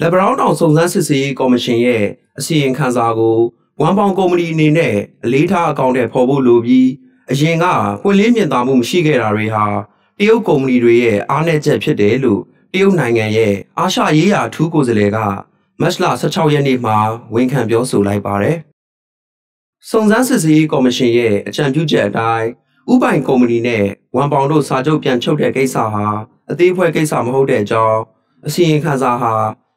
လက်ဘရောင်းတောင်စုံစမ်းစစ်ဆေးရေးကော်မရှင်ရဲ့အစီရင်ခံစာကိုဝမ်ပေါင်ကုမ္ပဏီအနေနဲ့အလေးထားအကောင့်ထဲပေါ်ဖို့လိုပြီးအရင်ကပွင့်လင်းမြင်သာမှုမရှိခဲ့တာတွေဟာတရုတ်ကုမ္ပဏီတွေရဲ့အားနည်းချက်ဖြစ်တယ်လို့တရုတ်နိုင်ငံရဲ့အာရှရေးရာထူးကိုယ်စားလှယ်ကမတ်လ16ရက်နေ့မှာဝန်ခံပြောဆိုလိုက်ပါတယ်။စုံစမ်းစစ်ဆေးရေးကော်မရှင်ရဲ့အကြံပြုချက်အတိုင်းဥပိုင်ကုမ္ပဏီနဲ့ဝမ်ပေါင်တို့စာချုပ်ပြန်ချုပ်တဲ့ကိစ္စဟာအသေးဖွဲကိစ္စမဟုတ်တဲ့အကြောင်းအစီရင်ခံစာဟာ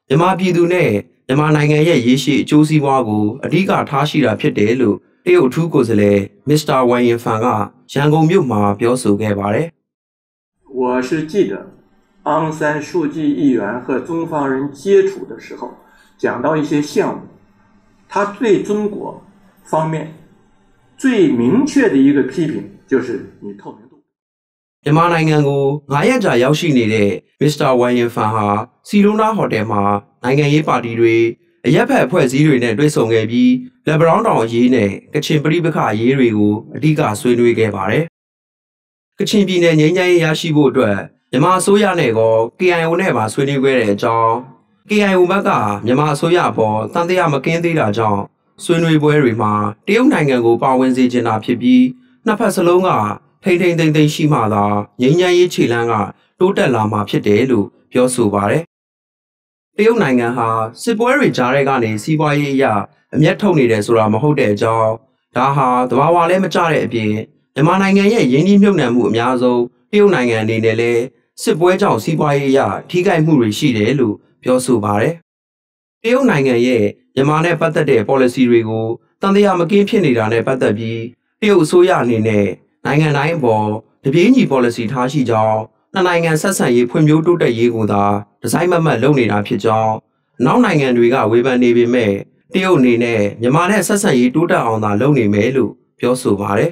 မြန်မာပြည်သူနဲ့မြန်မာနိုင်ငံရဲ့ရေရှည်အကျိုးစီးပွားကိုအဓိကထားရှိတာဖြစ်တယ်လို့တရုတ်ထူးကိုယ်စားလှယ်မစ္စတာဝမ်ယင်ဖန်ကရန်ကုန်မြို့မှာပြောဆိုခဲ့ပါတယ်။我是记得昂山书记议员和中方人接触的时候，讲到一些项目，他对中国方面最明确的一个批评就是你透明度。 မြန်မာနိုင်ငံကို9ရက်ကြာရောက်ရှိနေတဲ့မစ္စတာဝမ်ယင်ဖန်ဟာစီလိုနာဟိုတယ်မှာနိုင်ငံရေးပါတီတွေအရက်ဖက်အဖွဲ့အစည်းတွေနဲ့တွေ့ဆုံခဲ့ပြီးလက်ဘရောင်းတောင်အရေးနဲ့ကချင်ပြည်ပခအရေးတွေကိုအဓိကဆွေးနွေးခဲ့ပါတယ်။ကချင်ပြည်နယ်ငြိမ်းချမ်းရေးရရှိဖို့အတွက်မြန်မာအစိုးရနဲ့ကော KIO နဲ့ပါဆွေးနွေးခဲ့တဲ့အကြောင်း KIO ဘက်ကမြန်မာအစိုးရအပေါ်တန်တရားမကင်းသေးတာကြောင့်ဆွေးနွေးပွဲတွေမှာတရုတ်နိုင်ငံကိုပါဝင်စေချင်တာဖြစ်ပြီးနှစ်ဖက်စလုံးက ထိမ့်ထိမ့်သိမ့်သိမ့်ရှိမှသာငြိမ်းချမ်းရေးခြေလှမ်းကတိုးတက်လာမှာဖြစ်တယ်လို့ပြောဆိုပါတယ်။တရုတ်နိုင်ငံဟာစစ်ပွဲတွေကြားထဲကနေစီးပွားရေးအရာအမျက်ထုတ်နေတယ်ဆိုတာမဟုတ်တဲ့အကြောင်းဒါဟာတဘာဝလည်းမကျတဲ့အပြင်မြန်မာနိုင်ငံရဲ့ရင်းနှီးမြှုပ်နှံမှုအများဆုံးတရုတ်နိုင်ငံအနေနဲ့လည်းစစ်ပွဲကြောင့်စီးပွားရေးအရာထိခိုက်မှုတွေရှိတယ်လို့ပြောဆိုပါတယ်။တရုတ်နိုင်ငံရဲ့မြန်မာနဲ့ပတ်သက်တဲ့ policy တွေကိုတန်တရားမကင်းဖြစ်နေတာနဲ့ပတ်သက်ပြီးတရုတ်အစိုးရအနေနဲ့ နိုင်ငံတိုင်းအပေါ်တပြေးညီ policy ထားရှိကြောင်းနှစ်နိုင်ငံဆက်ဆံရေးဖွံ့ဖြိုးတိုးတက်ရေးကိုသာဒီဇိုင်းမမတ်လုပ်နေတာဖြစ်ကြောင်းနောက်နိုင်ငံတွေကဝေဖန်နေပေမဲ့တရုတ်အနေနဲ့မြန်မာနဲ့ဆက်ဆံရေးတိုးတက်အောင်သာလုပ်နေမယ်လို့ပြောဆိုပါတယ်